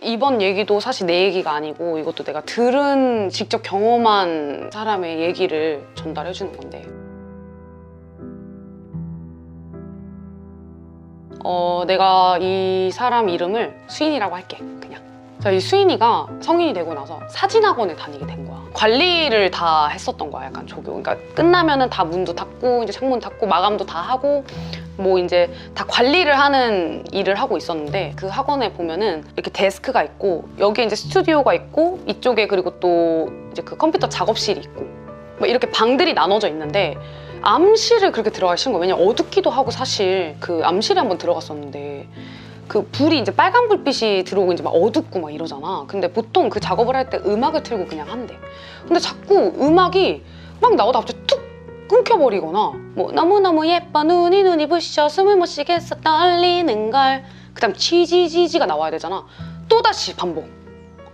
이번 얘기도 사실 내 얘기가 아니고 이것도 내가 들은 직접 경험한 사람의 얘기를 전달해 주는 건데. 어, 내가 이 사람 이름을 수인이라고 할게 그냥. 자, 이 수인이가 성인이 되고 나서 사진학원에 다니게 된 거야. 관리를 다 했었던 거야 약간 조교. 그러니까 끝나면은 다 문도 닫고 이제 창문 닫고 마감도 다 하고 뭐 이제 다 관리를 하는 일을 하고 있었는데 그 학원에 보면은 이렇게 데스크가 있고 여기에 이제 스튜디오가 있고 이쪽에 그리고 또 이제 그 컴퓨터 작업실이 있고 뭐 이렇게 방들이 나눠져 있는데 암실을 그렇게 싫은 거야 왜냐면 어둡기도 하고 사실 그 암실에 한번 들어갔었는데 그 불이 이제 빨간 불빛이 들어오고 이제 막 어둡고 막 이러잖아. 근데 보통 그 작업을 할 때 음악을 틀고 그냥 한대 근데 자꾸 음악이 막 나오다 갑자기 툭 끊겨버리거나. 뭐 너무너무 예뻐. 눈이 눈이 부셔. 숨을 못 쉬겠어. 떨리는 걸. 그다음 치지지지가 나와야 되잖아. 또다시 반복.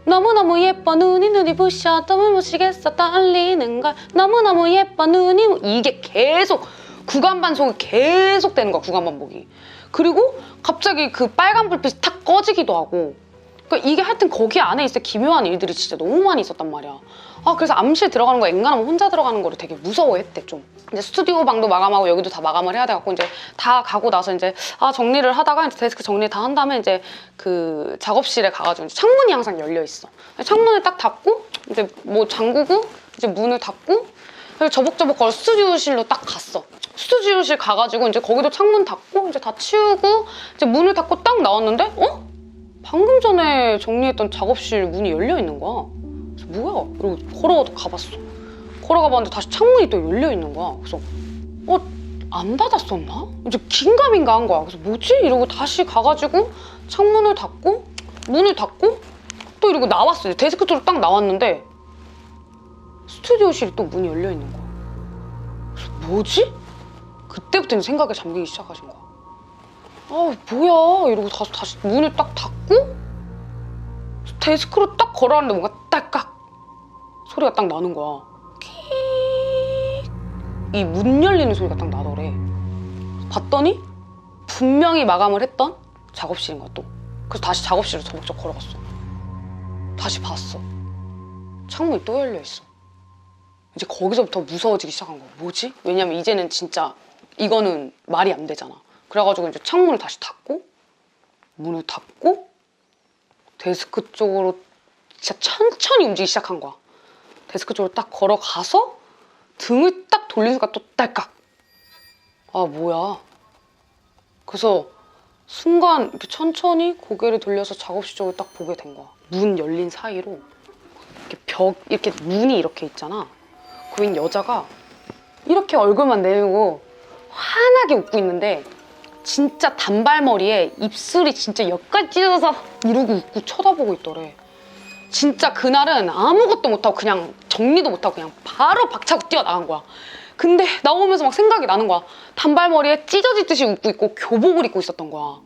너무너무 예뻐. 눈이 눈이 부셔. 숨을 못 쉬겠어. 떨리는 걸. 너무너무 예뻐. 눈이 이게 계속 구간 반복이 계속 되는 거야 구간 반복이. 그리고 갑자기 그 빨간 불빛이 탁 꺼지기도 하고 그러니까 이게 하여튼 거기 안에 있을 기묘한 일들이 진짜 너무 많이 있었단 말이야. 아 그래서 암실 들어가는 거 앵간하면 혼자 들어가는 거를 되게 무서워했대 좀. 이제 스튜디오 방도 마감하고 여기도 다 마감을 해야 돼갖고 이제 다 가고 나서 이제 아 정리를 하다가 이제 데스크 정리 다 한 다음에 이제 그 작업실에 가가지고 창문이 항상 열려 있어. 창문을 딱 닫고 이제 뭐 잠그고 이제 문을 닫고 그래서 저벅저벅 걸어 스튜디오실로 딱 갔어. 스튜디오실 가가지고 이제 거기도 창문 닫고 이제 다 치우고 이제 문을 닫고 딱 나왔는데 어? 방금 전에 정리했던 작업실 문이 열려 있는 거야. 그래서 뭐야? 이러고 걸어 가봤어. 걸어가 봤는데 다시 창문이 또 열려 있는 거야. 그래서 어? 안 닫았었나? 이제 긴가민가 한 거야. 그래서 뭐지? 이러고 다시 가가지고 창문을 닫고 문을 닫고 또 이러고 나왔어. 데스크 쪽으로 딱 나왔는데 스튜디오실이 또 문이 열려 있는 거야. 그래서 뭐지? 그때부터 이제 생각에 잠기기 시작하신 거야. 아 뭐야 이러고 다시 다시 문을 딱 닫고 데스크로 딱 걸어왔는데 뭔가 딸깍 소리가 딱 나는 거야. 이 문 열리는 소리가 딱 나더래. 봤더니 분명히 마감을 했던 작업실인 거야 또. 그래서 다시 작업실로 저벅저벅 걸어갔어. 다시 봤어. 창문이 또 열려 있어. 이제 거기서부터 무서워지기 시작한 거야. 뭐지? 왜냐면 이제는 진짜 이거는 말이 안 되잖아. 그래가지고 이제 창문을 다시 닫고 문을 닫고 데스크 쪽으로 진짜 천천히 움직이기 시작한 거야. 데스크 쪽으로 딱 걸어가서 등을 딱 돌린 순간 또 딸깍. 아 뭐야. 그래서 순간 천천히 고개를 돌려서 작업실 쪽을 딱 보게 된 거야. 문 열린 사이로 이렇게 벽 이렇게 문이 이렇게 있잖아. 그웬 여자가 이렇게 얼굴만 내밀고 환하게 웃고 있는데 진짜 단발머리에 입술이 진짜 여기까지 찢어져서 이러고 웃고 쳐다보고 있더래. 진짜 그날은 아무것도 못하고 그냥 정리도 못하고 그냥 바로 박차고 뛰어나간 거야. 근데 나오면서 막 생각이 나는 거야. 단발머리에 찢어지듯이 웃고 있고 교복을 입고 있었던 거야.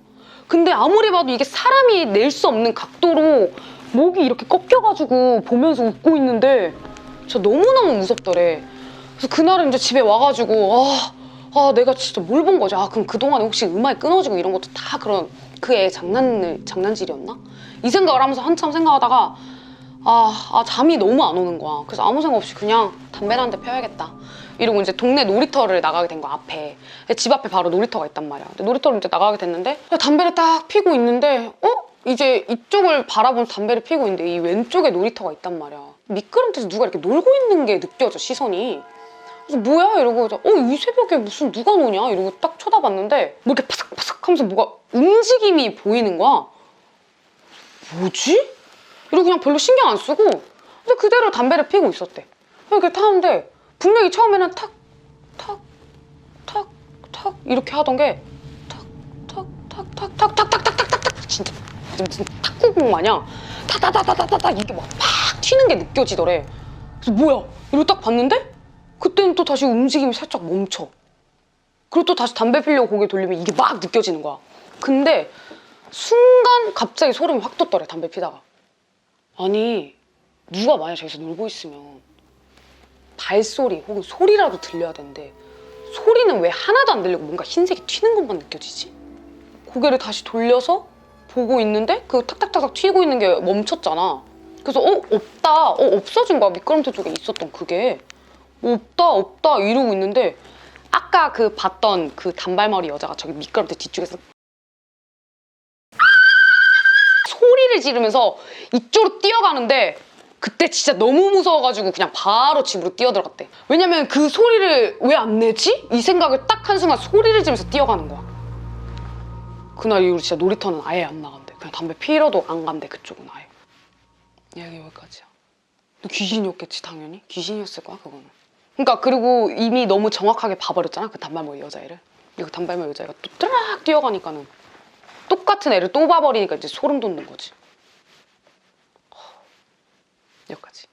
근데 아무리 봐도 이게 사람이 낼 수 없는 각도로 목이 이렇게 꺾여가지고 보면서 웃고 있는데 진짜 너무너무 무섭더래. 그래서 그날은 이제 집에 와가지고 아, 아 내가 진짜 뭘 본 거지? 아 그럼 그동안에 혹시 음악이 끊어지고 이런 것도 다 그런 그애 장난을 장난질이었나? 이 생각을 하면서 한참 생각하다가 아, 아 잠이 너무 안 오는 거야. 그래서 아무 생각 없이 그냥 담배를 한대 펴야겠다. 이러고 이제 동네 놀이터를 나가게 된 거야 앞에. 집 앞에 바로 놀이터가 있단 말이야. 근데 놀이터를 이제 나가게 됐는데 담배를 딱 피고 있는데 어? 이제 이쪽을 바라보면서 담배를 피고 있는데 이 왼쪽에 놀이터가 있단 말이야. 미끄럼틀에서 누가 이렇게 놀고 있는 게 느껴져 시선이. 그래서 뭐야 이러고 어이 새벽에 무슨 누가 노냐 이러고 딱 쳐다봤는데 뭐 이렇게 파삭파삭 하면서 뭐가 움직임이 보이는 거야. 뭐지? 이러고 그냥 별로 신경 안 쓰고 근데 그대로 담배를 피고 있었대. 이렇게 타는데 분명히 처음에는 탁, 탁, 탁, 탁 이렇게 하던 게 탁, 탁, 탁, 탁, 탁, 탁, 탁, 탁, 탁, 탁, 탁 진짜 무슨 탁구공 마냥 타다다다다다다 이게 막 팍 튀는 게 느껴지더래. 그래서 뭐야? 이러고 딱 봤는데 그때는 또 다시 움직임이 살짝 멈춰. 그리고 또 다시 담배 피려고 고개 돌리면 이게 막 느껴지는 거야. 근데 순간 갑자기 소름이 확 돋더래 담배 피다가. 아니 누가 만약 저기서 놀고 있으면 발소리 혹은 소리라도 들려야 되는데 소리는 왜 하나도 안 들리고 뭔가 흰색이 튀는 것만 느껴지지? 고개를 다시 돌려서 보고 있는데 그 탁탁탁탁 튀고 있는 게 멈췄잖아. 그래서 어 없다, 어 없어진 거야 미끄럼틀 쪽에 있었던 그게 없다 없다 이러고 있는데 아까 그 봤던 그 단발머리 여자가 저기 미끄럼틀 뒤쪽에서 소리를 지르면서 이쪽으로 뛰어가는데 그때 진짜 너무 무서워가지고 그냥 바로 집으로 뛰어들어갔대. 왜냐면 그 소리를 왜 안 내지? 이 생각을 딱 한 순간 소리를 지르면서 뛰어가는 거야. 그날 이후로 진짜 놀이터는 아예 안 나간대. 그냥 담배 피러도 안 간대 그쪽은 아예. 이야기 여기까지야. 너 귀신이었겠지 당연히. 귀신이었을 거야 그거는. 그러니까 그리고 이미 너무 정확하게 봐버렸잖아 그 단발머리 여자애를. 그 단발머리 여자애가 또 뜨락 뛰어가니까는 똑같은 애를 또 봐버리니까 이제 소름 돋는 거지. 여기까지.